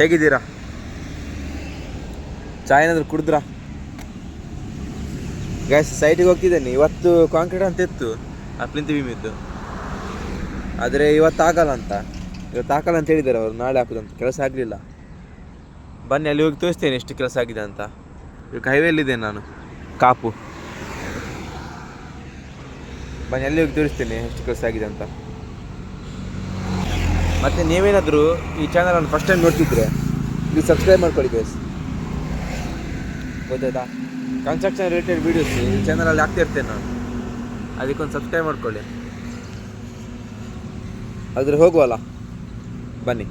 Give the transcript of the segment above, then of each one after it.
ಹೇಗಿದ್ದೀರಾ? ಚಾಯ್ ಏನಾದರೂ ಕುಡಿದ್ರಾ ಗ್ಯಾಸ್ ಸೈಟಿಗೆ ಹೋಗ್ತಿದ್ದೇನೆ. ಇವತ್ತು ಕಾಂಕ್ರೀಟ್ ಅಂತ ಇತ್ತು. ಆ ಪ್ಲಿಂತ್ ಭೀಮಿದ್ದು ಆದರೆ ಇವತ್ತು ಆಗಲ್ಲ ಅಂತ. ಇವತ್ತು ಹಾಕಲ್ಲ ಅಂತ ಹೇಳಿದ್ದಾರೆ ಅವರು. ನಾಳೆ ಹಾಕೋದಂತ ಕೆಲಸ ಆಗಲಿಲ್ಲ. ಬನ್ನಿ, ಅಲ್ಲಿ ಹೋಗಿ ತೋರಿಸ್ತೇನೆ ಎಷ್ಟು ಕೆಲಸ ಆಗಿದೆ ಅಂತ. ಇವಾಗ ಹೈವೇಲಿದ್ದೇನೆ ನಾನು. ಕಾಪು. ಬನ್ನಿ, ಅಲ್ಲಿ ಹೋಗಿ ತೋರಿಸ್ತೇನೆ ಎಷ್ಟು ಕೆಲಸ ಆಗಿದೆ ಅಂತ. ಮತ್ತು ನೀವೇನಾದರೂ ಈ ಚಾನಲನ್ನು ಫಸ್ಟ್ ಟೈಮ್ ನೋಡ್ತಿದ್ರೆ ನೀವು ಸಬ್ಸ್ಕ್ರೈಬ್ ಮಾಡ್ಕೊಳ್ಳಿ ಬೇಸ್ ಗೊತ್ತಾಯ್ತಾ? ಕನ್ಸ್ಟ್ರಕ್ಷನ್ ರಿಲೇಟೆಡ್ ವೀಡಿಯೋಸ್ ಈ ಚಾನಲಲ್ಲಿ ಹಾಕ್ತಾ ಇರ್ತೇನೆ ನಾನು. ಅದಕ್ಕೊಂದು ಸಬ್ಸ್ಕ್ರೈಬ್ ಮಾಡ್ಕೊಳ್ಳಿ. ಅದ್ರ ಹೋಗುವಲ್ಲ? ಬನ್ನಿ.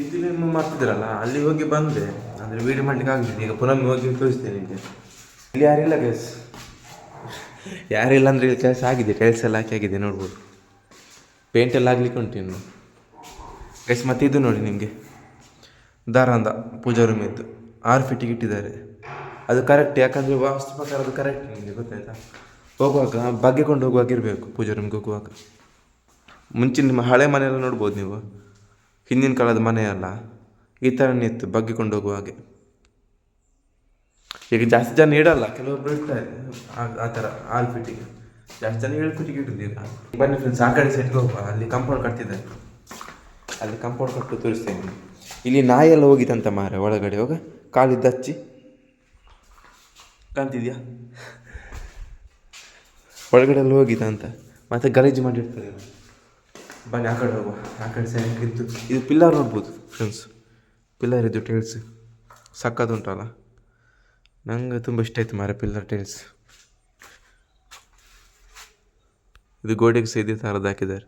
ಇದು ಮಾಡ್ತಿದ್ರಲ್ಲ, ಅಲ್ಲಿ ಹೋಗಿ ಬಂದೆ. ಅಂದರೆ ವೀಡಿಯೋ ಮಾಡ್ಲಿಕ್ಕೆ ಆಗ್ತಿದೆ ಈಗ ಪುನಃ ಹೋಗಿ ತೋರಿಸ್ತೇನೆ ನಿಮಗೆ. ಇಲ್ಲಿ ಯಾರಿಲ್ಲ ಗೈಸ್ ಯಾರಿಲ್ಲ ಅಂದರೆ ಇಲ್ಲಿ ಕೆಲಸ ಆಗಿದೆ. ಟೈಲ್ಸ್ ಎಲ್ಲ ಹಾಕಿ ಆಗಿದೆ ನೋಡ್ಬೋದು. ಪೇಂಟ್ ಎಲ್ಲ ಆಗ್ಲಿಕ್ಕೆ ಉಂಟು ಇನ್ನು. ಗೈಸ್ ಮತ್ತೆ ಇದು ನೋಡಿ ನಿಮಗೆ. ದಾರಾಂದ ಪೂಜಾ ರೂಮ್ ಇದ್ದು ಆರು ಫೀಟಿಗೆ ಇಟ್ಟಿದ್ದಾರೆ. ಅದು ಕರೆಕ್ಟ್ ಯಾಕಂದರೆ ವಾಸ್ತು ಪ್ರಕಾರ ಅದು ಕರೆಕ್ಟ್ ನಿಮಗೆ ಗೊತ್ತಾಯ್ತಾ? ಹೋಗುವಾಗ ಬಗ್ಗೆಕೊಂಡು ಹೋಗುವಾಗ ಇರಬೇಕು ಪೂಜಾ ರೂಮ್ಗೆ ಹೋಗುವಾಗ. ಮುಂಚೆ ನಿಮ್ಮ ಹಳೆ ಮನೆಯೆಲ್ಲ ನೋಡ್ಬೋದು ನೀವು. ಹಿಂದಿನ ಕಾಲದ ಮನೆ ಅಲ್ಲ. ಈ ಥರನೇ ಇತ್ತು ಬಗ್ಗಿಕೊಂಡು ಹೋಗುವ ಹಾಗೆ ಈಗ ಜಾಸ್ತಿ ಜನ ಇಡಲ್ಲ ಕೆಲವೊಬ್ರು ಇಡ್ತಾರೆ ಆ- ಥರ ಆರು ಫೀಟಿಗೆ ಜಾಸ್ತಿ ಜನ ಏಳು ಫೀಟಿಗೆ ಇಟ್ಟಿದ್ದೀರ ಬನ್ನಿ ಫ್ರೆಂಡ್ಸ್ ಆ ಕಡೆ ಸೈಡ್ಗೆ ಹೋಗುವ. ಅಲ್ಲಿ ಕಂಪೌಂಡ್ ಕಟ್ತಿದ್ದಾರೆ. ಅಲ್ಲಿ ಕಂಪೌಂಡ್ ಕಟ್ಟು ತೋರಿಸ್ತೇನೆ ಇಲ್ಲಿ ನಾಯಿ ಎಲ್ಲ ಹೋಗಿದಂತ ಮಾರ ಒಳಗಡೆ ಹೋಗ, ಕಾಲಿದ್ದು ಹಚ್ಚಿ. ಕಾಣ್ತಿದ್ಯಾ? ಒಳಗಡೆ ಎಲ್ಲ ಹೋಗಿದ್ದ ಅಂತ. ಮತ್ತೆ ಗಲೀಜು ಮಾಡಿರ್ತಾರೆ. ಬನ್ನಿ, ಆ ಕಡೆ ಹೋಗುವ. ಆ ಕಡೆ ಸೈಡ್ ಇದು ಪಿಲ್ಲರ್ ನೋಡ್ಬೋದು ಫ್ರೆಂಡ್ಸ್ ಪಿಲ್ಲರ್ ಇದು ಟೈಲ್ಸ್ ಸಕ್ಕತ್ತುಂಟಲ್ಲ ನಂಗೆ ತುಂಬ ಇಷ್ಟ ಆಯ್ತು ಮಾರ ಪಿಲ್ಲರ್ ಟೈಲ್ಸ್ ಇದು ಗೋಡೆಗೆ ಸಹ ಇದೇ ಥರದ್ದು ಹಾಕಿದ್ದಾರೆ.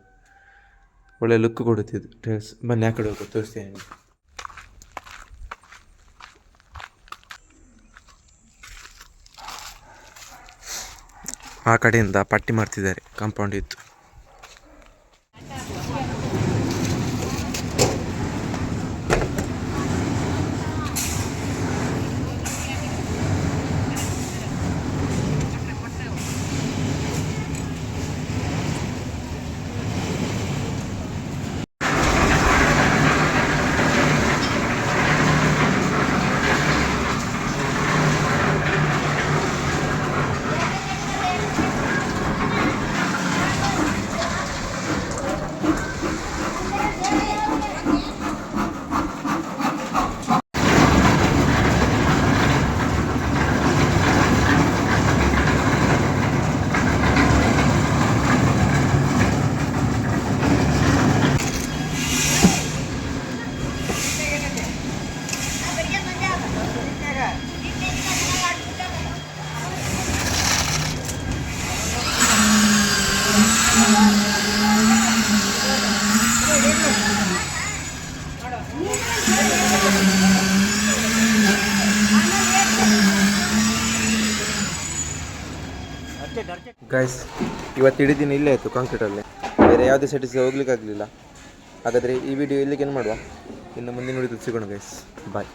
ಒಳ್ಳೆ ಲುಕ್ ಕೊಡುತ್ತಿದ್ದು. ಟೈಲ್ಸ್ ಬನ್ನಿ, ಆ ಕಡೆ ಹೋಗು, ತೋರಿಸ್ತೇನೆ. ಆ ಕಡೆಯಿಂದ ಪಟ್ಟಿ ಮಾಡ್ತಿದ್ದಾರೆ ಕಾಂಪೌಂಡ್ ಇತ್ತು ಗೈಸ್ ಇವತ್ತು ಇಡೀ ದಿನ ಇಲ್ಲೇ ಆಯಿತು ಕಾಂಕ್ರೀಟಲ್ಲಿ ಬೇರೆ ಯಾವುದೇ ಸೆಟಿಸ್ ಹೋಗ್ಲಿಕ್ಕೆ ಆಗಲಿಲ್ಲ. ಹಾಗಾದರೆ ಈ ವಿಡಿಯೋ ಇಲ್ಲಿಗೆ ಏನು ಮಾಡುವ. ಇನ್ನು ಮುಂದಿನ ವಿಡಿಯೋ ಸಿಗೋಣ ಗೈಸ್ ಬಾಯ್